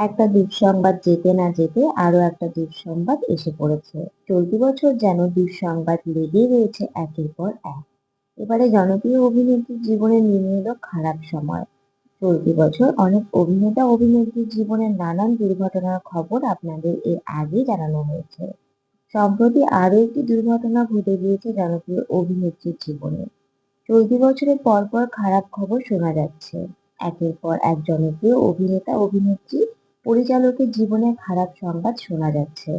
একটা দুঃসংবাদ যেতে না যেতে আরও একটা দুঃসংবাদ এসে পড়েছে। চলতি বছর যেন দুঃসংবাদ লেগেই রয়েছে একের পর এক। এবারে জনপ্রিয় অভিনেত্রীর জীবনে নেমে এলো খারাপ সময়। চলতি বছর অনেক অভিনেতা অভিনেত্রীর জীবনের নানান দুর্ঘটনার খবর আপনাদের এর আগে জানানো হয়েছে। সম্প্রতি আরও একটি দুর্ঘটনা ঘটে গিয়েছে জনপ্রিয় অভিনেত্রীর জীবনে। চলতি বছরের পরপর খারাপ খবর শোনা যাচ্ছে। একের পর এক জনপ্রিয় অভিনেতা অভিনেত্রী পরিচালকের জীবনে খারাপ সংবাদ শোনা যাচ্ছে।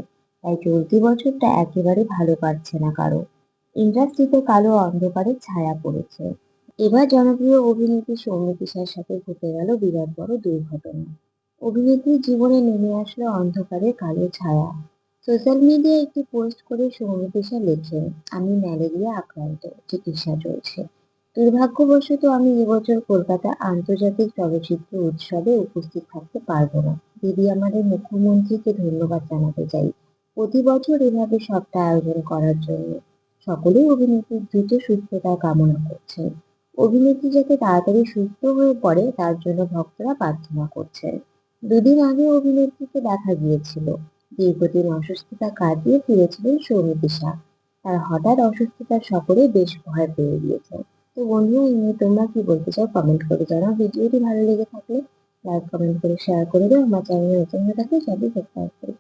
তাই চলতি বছরটা একেবারে ভালো কাটছে না কারও। ইন্ডাস্ট্রিতে কালো অন্ধকারের ছায়া পড়েছে। এবার জনপ্রিয় অভিনেত্রী সৌমিতিশার সাথে ঘটে গেল বিরাট বড় দুর্ঘটনা। অভিনেত্রীর জীবনে নেমে আসলো অন্ধকারের কালো ছায়া। সোশ্যাল মিডিয়ায় একটি পোস্ট করে সৌমিতিশা লেখেন, আমি ম্যালেরিয়া আক্রান্ত, চিকিৎসা চলছে। দুর্ভাগ্যবশত আমি এবছর কলকাতা আন্তর্জাতিক চলচ্চিত্র উৎসবে উপস্থিত থাকতে পারব না। দিদি আমাদের মুখ্যমন্ত্রীকে ধন্যবাদ জানাতে চাই। প্রতি বছর এভাবে সবটা আয়োজন করার জন্য সকলেই অভিনেত্রীর দ্রুত সুস্থতা কামনা করছেন। অভিনেত্রী যাতে তাড়াতাড়ি সুস্থ হয়ে পড়ে, তার জন্য ভক্তরা প্রার্থনা করছেন। দুদিন আগে অভিনেত্রীকে দেখা গিয়েছিল। দীর্ঘদিন অসুস্থতা কাটিয়ে ফিরেছিলেন সৌমিতিশা তার হঠাৎ অসুস্থতার সকলে বেশ ভয় পেয়ে গিয়েছে তো বন্ধু তোমরা কি বলতে চাও কমেন্ট করে জানাও। ভিডিওটি ভালো লেগে থাকলে লাইক কমেন্ট করে শেয়ার করে দাও। আমার চ্যানেলে নতুন হয়ে থাকলে সবই সাবস্ক্রাইব করে